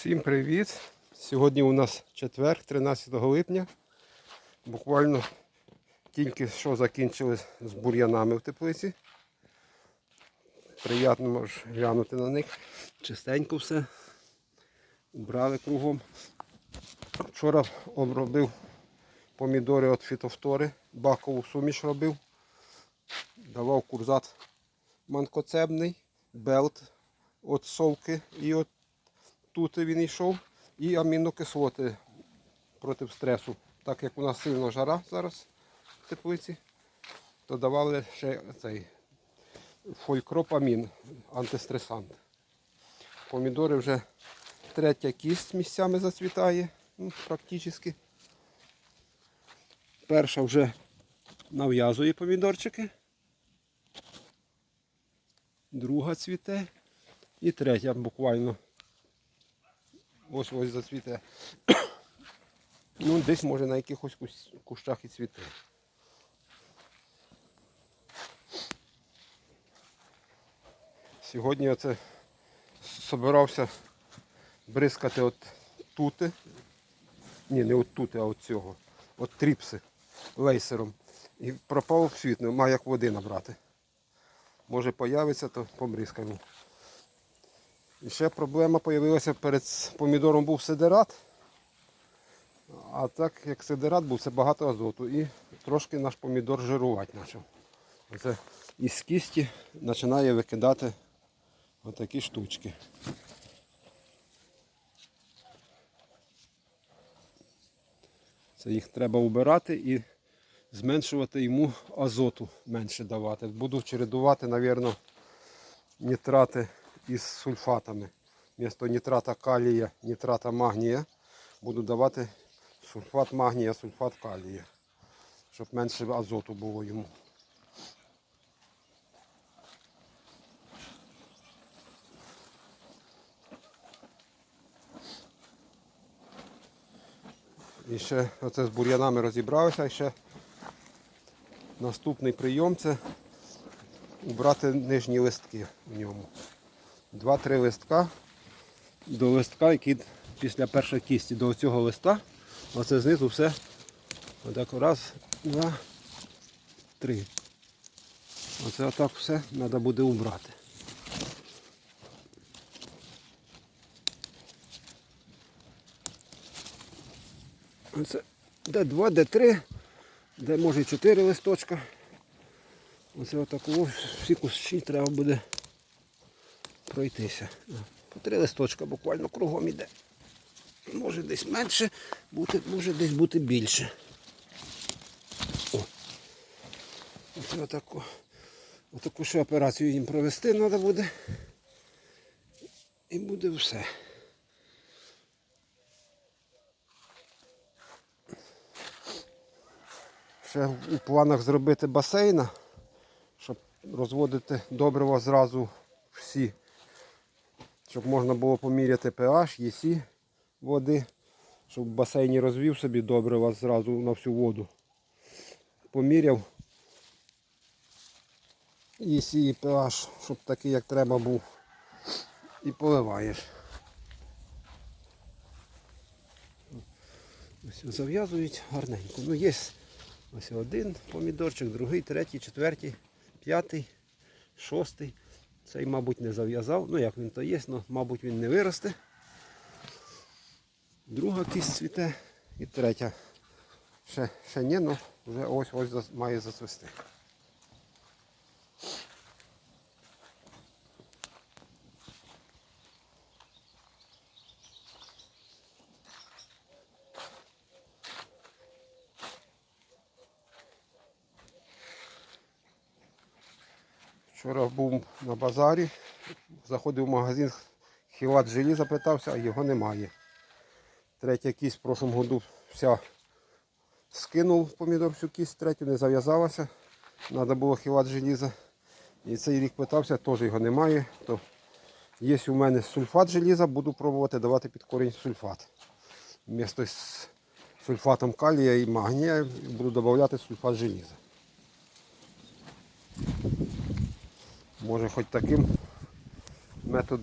Всім привіт! Сьогодні у нас четвер, 13 липня. Буквально тільки що закінчили з бур'янами в теплиці. Приємно можеш глянути на них. Чистенько все. Убрали кругом. Вчора обробив помідори від фітофтори, бакову суміш робив. Давав курзат манкоцебний, белт від совки і от тут він йшов, і амінокислоти проти стресу. Так як у нас сильно жара зараз в теплиці, то давали ще цей фолькропамін, антистресант. Помідори вже третя кість місцями зацвітає, ну, практично. Перша вже нав'язує помідорчики. Друга цвіте. І третя буквально ось ось зацвіте. Ну, десь може на якихось кущах і цвіте. Сьогодні оце собирався бризкати от тути. Ні, не от тути, а от цього. От тріпси лейсером. І пропав в світ, немає як води набрати. Може появиться, то побризкаємо. І ще проблема з'явилася перед помідором був сидерат. А так як сидерат був, це багато азоту. І трошки наш помідор жирувати почав. Оце із кісті починає викидати отакі штучки. Це їх треба вбирати і зменшувати йому азоту менше давати. Буду чередувати, мабуть, нітрати із сульфатами. Вмісто нітрата калія, нітрата магнія буду давати сульфат магнія, сульфат калія, щоб менше азоту було йому. І ще оце з бур'янами розібралися. І ще наступний прийом це убрати нижні листки в ньому. Два-три листка до листка, який після першої кісті до цього листа. Оце знизу все. Отак раз, два, три. Оце отак все треба буде убрати. Оце де два, де три, де може чотири листочка. Оце отаку всі кущі треба буде пройтися. По три листочка буквально кругом іде. Може десь менше бути, може десь бути більше. О. Оце отаку, отаку ще операцію їм провести треба буде. І буде все. Ще у планах зробити басейна, щоб розводити добрива зразу всі, щоб можна було поміряти pH, ЄСі води, щоб в басейні розвів собі добрива зразу на всю воду. Поміряв ЄСі і pH, щоб такий як треба був. І поливаєш. Ось зав'язують гарненько. Ну є ось один помідорчик, другий, третій, четвертий, п'ятий, шостий. Цей, мабуть, не зав'язав. Ну як він то є, але, мабуть, він не виросте. Друга кість цвіте і третя. Ще, ще ні, але вже ось ось має зацвісти. Вчора був на базарі, заходив в магазин, хілат желіза питався, а його немає. Третя кість в прошлому году вся скинув помідор всю кість, третю не зав'язалася. Треба було хілат желіза. І цей рік питався, теж його немає. То є у мене сульфат желіза, буду пробувати давати під корінь сульфат. Вмісто з сульфатом калія і магнія буду додавати сульфат желіза. Може хоч таким методом